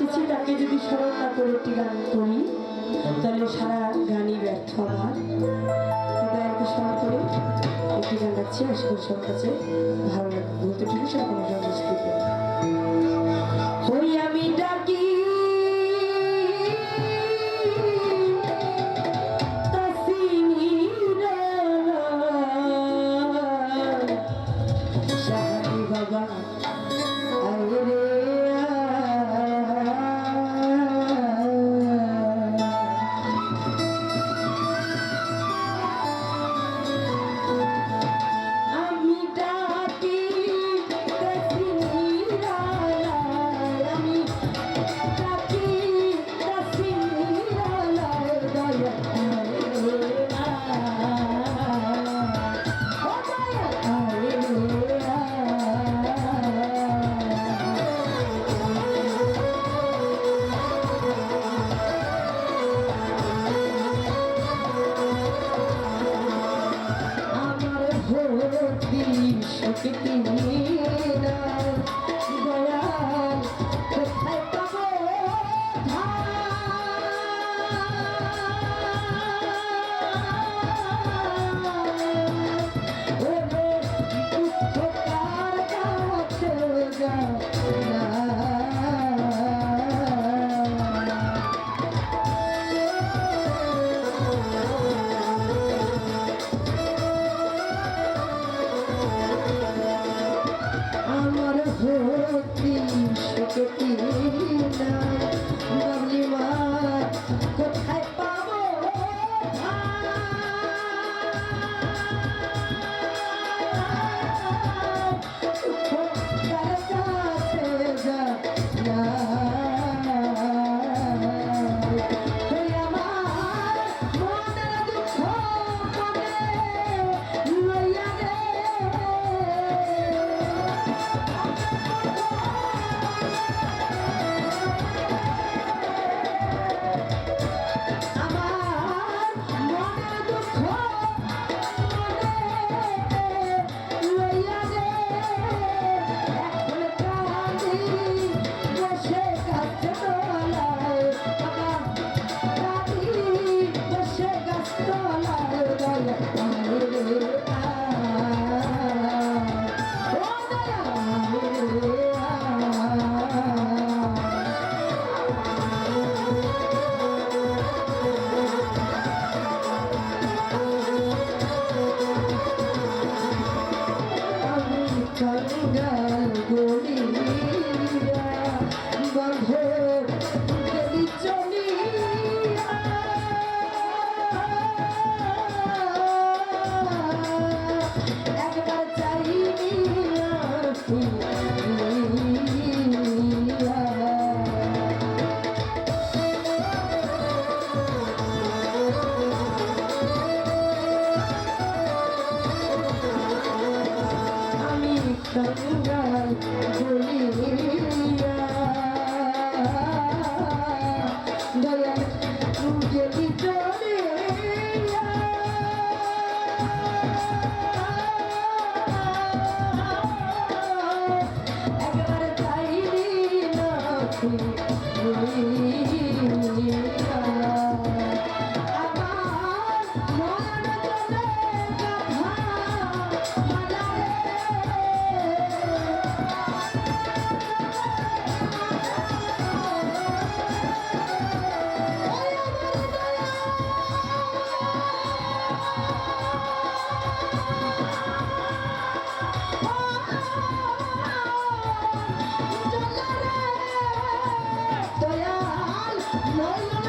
এসেছে তাকে যদি স্মরণ না করে একটি গান করি, তাহলে সারা গানই ব্যর্থ আমার। দয়াকে স্মরণ করে একটি গান গাচ্ছি, আশা করি সব কাছে ভালো লাগবে। বলতে ঠিক সব ওই আমি ডাকি Bye-bye. சித்தினே Thank you. Não, não. não.